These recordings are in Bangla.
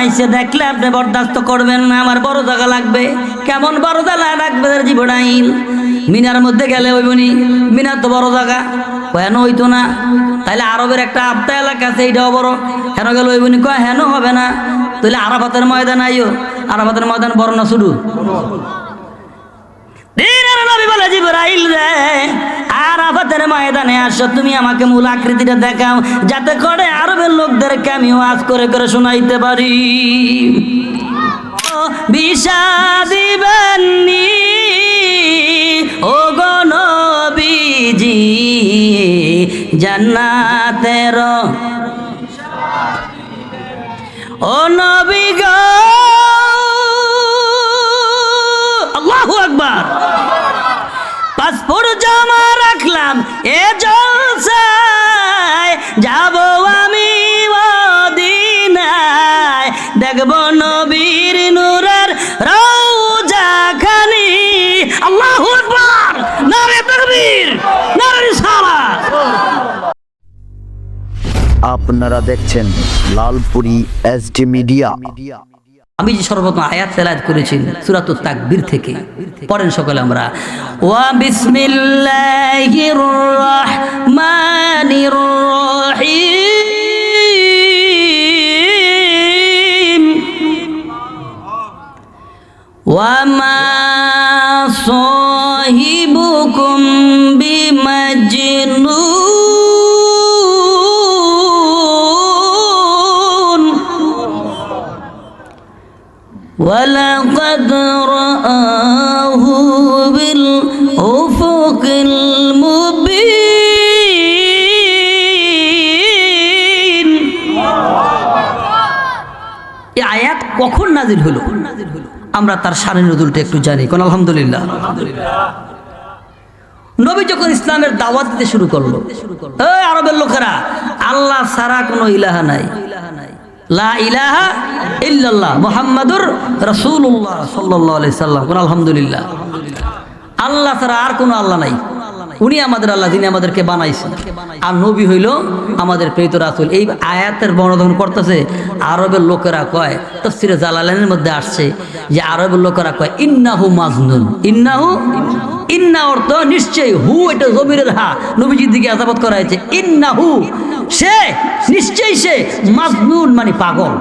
আইসে দেখলে আপনি বরদাস্ত করবেন না, আমার বড় জায়গা লাগবে। কেমন বড় জায়গা লাগবে তার জীবন আইন? মিনার মধ্যে গেলে ওই বনি মিনার তো বড় জায়গা। কেন হইতো না। তাহলে আরবের একটা আবদা এলাকা আছে, এইটাও বড়। হেন গেল ওই বনি কয় হেন হবে না। তাহলে আরাফাতের ময়দান আইও। আরাফাতের ময়দান বড় না শুরু দিনের নবী বলে রে তুমি আমাকে মূল আকৃতিটা দেখাও, যাতে করে আরবের লোকদেরকে করে করে শোনাইতে পারি। জান্নাতের এ জলসায় যাব আমি মদিনায়। দেখব নবীর নূরের রওজা খানি আল্লাহু আকবার! নারে তাকবীর! নারে রিসালাত! আপনারা দেখছেন লালপুরি এসডি মিডিয়া। আমি যে সর্বপ্রথম আয়াত তেলায়াত করেছি, সুরাতুত তাকবীর থেকে। পড়েন সকলে আমরা। ওয়া বিসমিল্লাহির রহমানির রহিম। ওয়া মা সাহিবুকুম বিমাজনুন ولقد رآه بالأفق المبين এই আয়াত কখন নাজিল হলো আমরা তার সারে নজুলটা একটু জানি কোন আলহামদুলিল্লাহ নবী যখন ইসলামের দাওয়াত দিতে শুরু করলো এই আরবের লোকেরা আল্লাহ সারা কোনো ইলাহা নাই লা ইলাহা ইল্লাল্লাহ মুহাম্মাদুর রাসূলুল্লাহ সাল্লাল্লাহু আলাইহি সাল্লাম। কোন আলহামদুলিল্লাহ। আল্লাহ ছাড়া আর কোনো আল্লাহ নাই। উনি আমাদের আল্লাহ, যিনি আমাদেরকে বানাইছেন আর নবী হইল আমাদের প্রেরিত রাসূল। এই আয়াতের বর্ণনা করতেছে, আরবের লোকেরা কয়, তফসিরে জালালাইনের মধ্যে আসছে যে আরবের লোকেরা কয়, ইন্নাহু মাজনুন। ইন্নাহু, ইন্না অর্থ নিশ্চয়ই, হু এটা জমিরের হা। নবীজির দিকে আজাবত করা হয়েছে, ইন্নাহু। সে, নিশ্চয়ই সে মাজনুন মানে পাগল।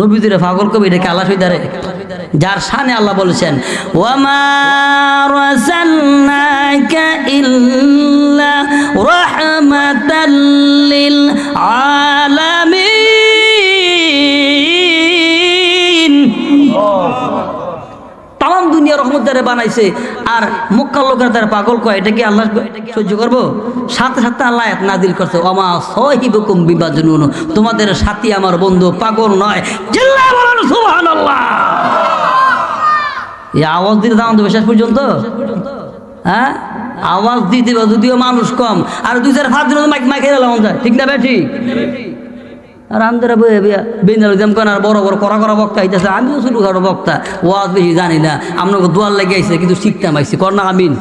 নবীদের পাগল কবি এটাকে আল্লাহ সইদারে যার সানে আল্লাহ বলেছেন ওয়ামা দুনিয়া রহমত দ্বারা বানাইছে, আর মক্কার লোকের দ্বারা পাগল কয়, এটা কি আল্লাহ সহ্য করব? সাথে সাথে আল্লাহ নাদিল করছে অমা সহিবকুম বিবাজন তোমাদের সাথী আমার বন্ধু পাগল নয়। চিল্লায় বলেন আওয়াজ দিতে দাম দেবে শেষ পর্যন্ত। হ্যাঁ? আওয়াজ দিতে যদিও মানুষ কম। আর দুই চার দিন মাইক মাইকে এলাম যায়। ঠিক না বে ঠিক? আর আমাদের বইয়ে বিয়া বেঞ্জাল দিম কেন আর বড় বড় করা করা বক্তা আইতেছে। আমিও শুরু করো বক্তা। ওয়াজ বেশি জানি না। আপনাকে দোয়ার লেগে আইছে, কিন্তু শিখতাম কর না, আমিন।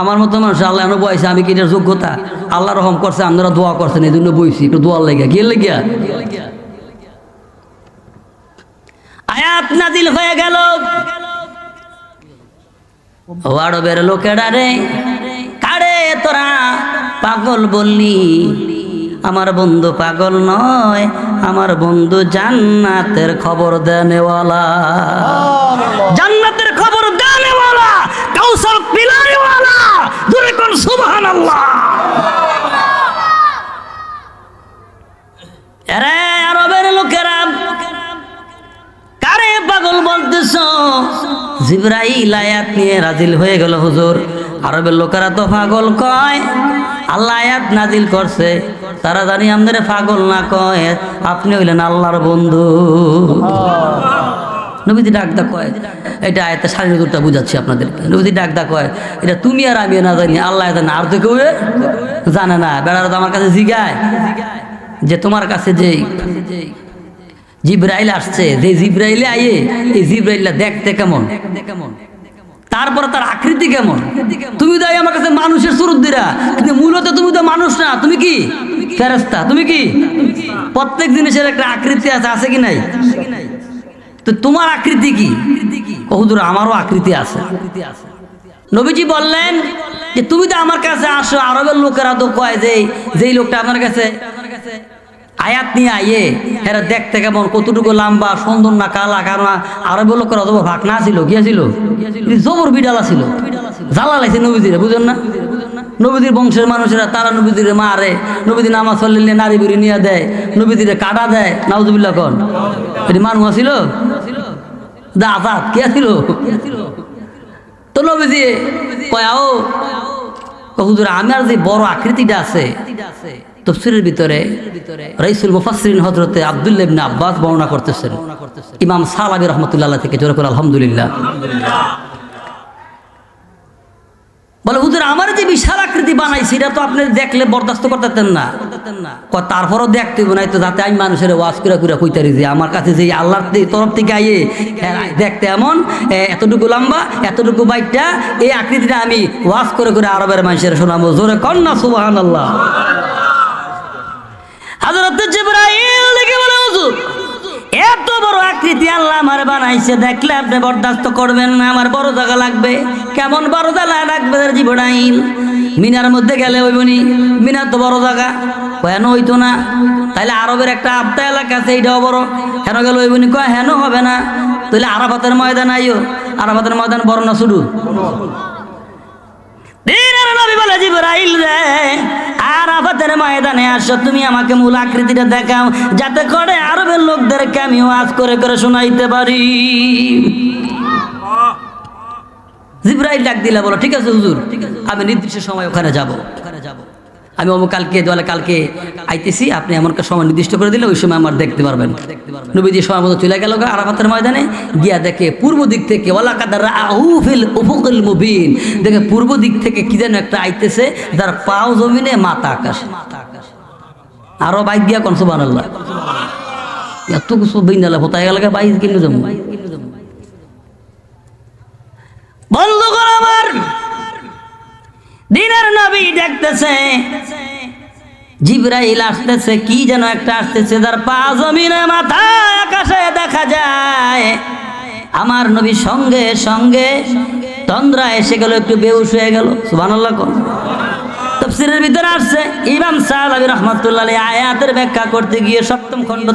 আমার মতো মানুষ আল্লাহ এনে বয়সে আমি কি এটার যোগ্যতা? আল্লাহ রহম করছে, আপনারা দোয়া করছেন, এই জন্য বইছি। একটু দোয়ার লেগে গিয়ে লেগিয়া? আয়াত নাজিল হয়ে গেল। ওয়াড়বের লোকেরা রে কারে তোরা পাগল বললি? আমার বন্ধু পাগল নয় আমার বন্ধু জান্নাতের খবর দেনেওয়ালা। জান্নাতের খবর দেনেওয়ালা কাউসার পিলারেওয়ালা দূরে জিব্রাইল আয়াত নিয়ে রাজিল হয়ে গেল হুজুর। আরবের লোকেরা তো পাগল কয়? আল্লাহ আয়াত নাজিল করছে। তারা জানি আমাদের পাগল না কয়। আপনি হইলেন আল্লাহর বন্ধু। নবীজি ডাকদা কয়, এটা আয়াতের সাড়ে বুঝাচ্ছি আপনাদেরকে। নবীজি ডাকদা কয়, এটা তুমি আর আমি না জানি। আল্লাহ জানে, আর তো কেউ জানে না। বেড়ার আমার কাছে জিগায় যে তোমার কাছে যে জিব্রাইল আসছে, যে জিব্রাইলে আইয়ে, এই জিব্রাইলটা দেখতে কেমন? তারপরে তার আকৃতি কেমন? তুমি তো আমার কাছে মানুষের সুরুদ্দিরা কিন্তু মূলত তুমি তো মানুষ না, তুমি কি? ফেরেস্তা তুমি কি? প্রত্যেক জিনিসের একটা আকৃতি আছে আছে কি নাই? তো তোমার আকৃতি কি? কহুদুর আমারও আকৃতি আছে। নবীজি বললেন যে, তুমি তো আমার কাছে আসো, আরবের লোকেরা তো কয় যে, যেই লোকটা আপনার কাছে আয়াত নিয়ে আইয়ে এরা দেখতে কেমন, কতটুকু লম্বা, সুন্দর না কালা, কারণ আরবের লোকেরা তো ভাগ না ছিল গিয়া ছিল জবর বিডালা ছিল জ্বালা লাগছে নবীজিরে, বুঝেন না? নবীদের বংশের মানুষেরা, তারা নবীদের মারে নবীদের নামাজ চললে নারী বুড়ি নিয়ে দেয় নবীদের কাটা দেয় নাউজুবিল্লা কন। এটি মানুষ ছিল দা আজাদ, কে ছিল তো নবীজি কয়াও হুজুর আমার যে বড় আকৃতিটা আছে তফসিরের ভিতরে রাইসুল মুফাসরিন হজরতে আব্দুল্লাহ ইবনে আব্বাস বর্ণনা করতেছেন। ইমাম সালাবি রহমতুল্লাহ থেকে জোরে করে আলহামদুলিল্লাহ। বলে, হুজুর, আমার যে বিশাল আকৃতি বানাইছি, এটা তো আপনি দেখলে বরদাস্ত করতেন না। তারপরও দেখতে নাই তো যাতে আমি মানুষের ওয়াজ করে করে কইতারি যে, আমার কাছে যে আল্লাহর তরফ থেকে আইয়ে দেখতে এমন এতটুকু লম্বা, এতটুকু বাইকটা এই আকৃতিটা আমি ওয়াজ করে করে আরবের মানুষের শোনাবো। জোরে কন্যা সুবাহান আল্লাহ হাজরত জিব্রাইল দেখে বলে, হুজুর, এত বড় আকৃতি আল্লাহ আমার বানাইছে, দেখলে আপনি বরদাস্ত করবেন না, আমার বড় জায়গা লাগবে। কেমন বড় জায়গা লাগবে জিব্রাইল? মিনার মধ্যে গেলে ওই বনি মিনার তো বড় জায়গা কেন হইতো না। তাইলে আরবের একটা আবদা এলাকা আছে, এইটাও বড়। হেন গেল ওই বনি কয় হেন হবে না। তাহলে আরাফাতের ময়দান আইও। আরাফাতের ময়দান বড় না দিনের নবী বলে জিব্রাইল রে, আরাফাতের ময়দানে আসো, তুমি আমাকে মূল আকৃতিটা দেখাও, যাতে করে আরবের লোকদেরকে আমি ওয়াজ করে করে শোনাইতে পারি। জিব্রাইল ডাক দিলা বলো, ঠিক আছে হুজুর, আমি নির্দিষ্ট সময় ওখানে যাব। ওখানে যাব আমি অমুক কালকে দলে কালকে আইতেছি, আপনি এমন একটা সময় নির্দিষ্ট করে দিলে ওই সময় আমার দেখতে পারবেন। নবীজি সময় মতো চলে গেল আরাফাতের ময়দানে, গিয়া দেখে পূর্ব দিক থেকে ওলা কাদার উফুকুল মুবিন। দেখে পূর্ব দিক থেকে কি যেন একটা আইতেছে যার পাও জমিনে মাতা আকাশ। আরও বাইক গিয়া কোন সুবান আল্লাহ এত কিছু দিন গেলে হতায় গেলে বাইক কিনে যাব বন্ধুগণ আমার দিনের নবী দেখতেছে, জিব্রাইল আসতেছে, কি যেন একটা আসতেছে তার পা জমিনে মাথা আকাশে দেখা যায়। আমার নবী সঙ্গে সঙ্গে তন্দ্রা এসে গেল, একটু বেউস হয়ে গেল, সুবহানাল্লাহ কোন। তফসিরের ভিতরে আসছে, ইমাম সাহাবি রহমতুল্লাহ আলাইহি আয়াতের ব্যাখ্যা করতে গিয়ে সপ্তম খণ্ড।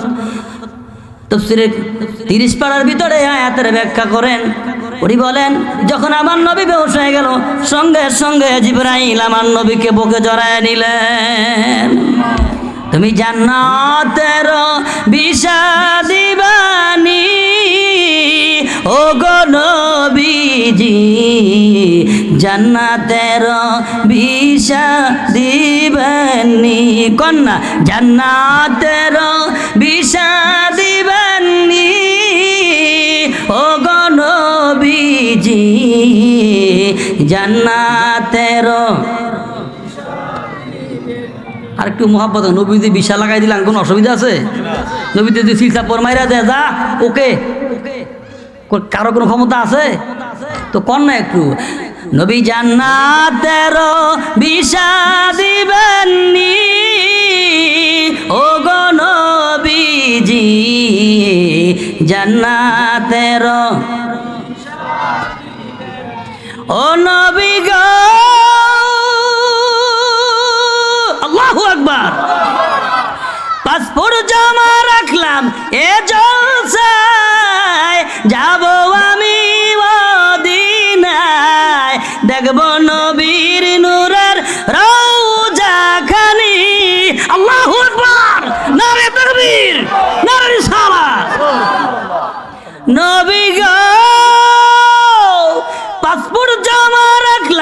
তফসিরের তিরিশ পাড়ার ভিতরে আয়াতের ব্যাখ্যা করেন উনি বলেন, যখন আমার নবী বেহস হয়ে গেল, সঙ্গে সঙ্গে জিব্রাইল আমার নবীকে বুকে জড়ায় নিলেন। তুমি জান্নাতের বিষাদিবানি ও গো নবীজি, জান্নাতের বিষা দিবানি কন্যা, জান্নাতের বিষা জান্নাতের। আর একটু মহাব্বত নবীতে বিশা লাগাই দিলাম, কোনো অসুবিধা আছে? নবীতে যদি সিলসা পর মাইরা দেয়, যা, ওকে। কারও কোনো ক্ষমতা আছে? তো কর না একটু। নবী জান্নাতের বিশা দিবেননি। ও গো নবীজি, জান্নাতের ও পাসপোর্ট জমা রাখলাম এ জলসায়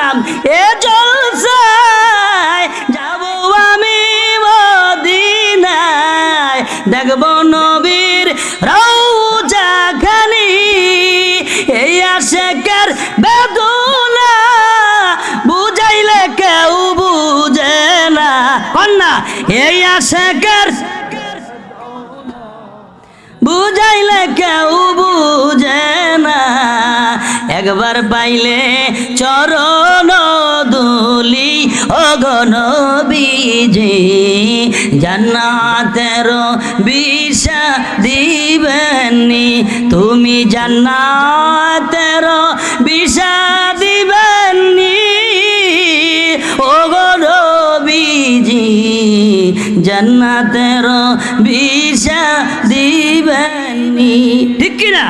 রাখলাম এ জলসায় যাব আমি মদিনায়। দেখব নবীর রওজা খানি। এই আশেকের বেদনা বুঝাইলে কেউ বুঝে না। কন্যা এই আশেকের বুঝাইলে কেউ বুঝে একবার পাইলে চরণ দু বলি ও গনবীজি জান্নাতের বিষা দিবেননি তুমি জান্নাতের বিষা দিবেননি ও গনবীজি জান্নাতের বিষা দিবেননি ঠিক কিনা?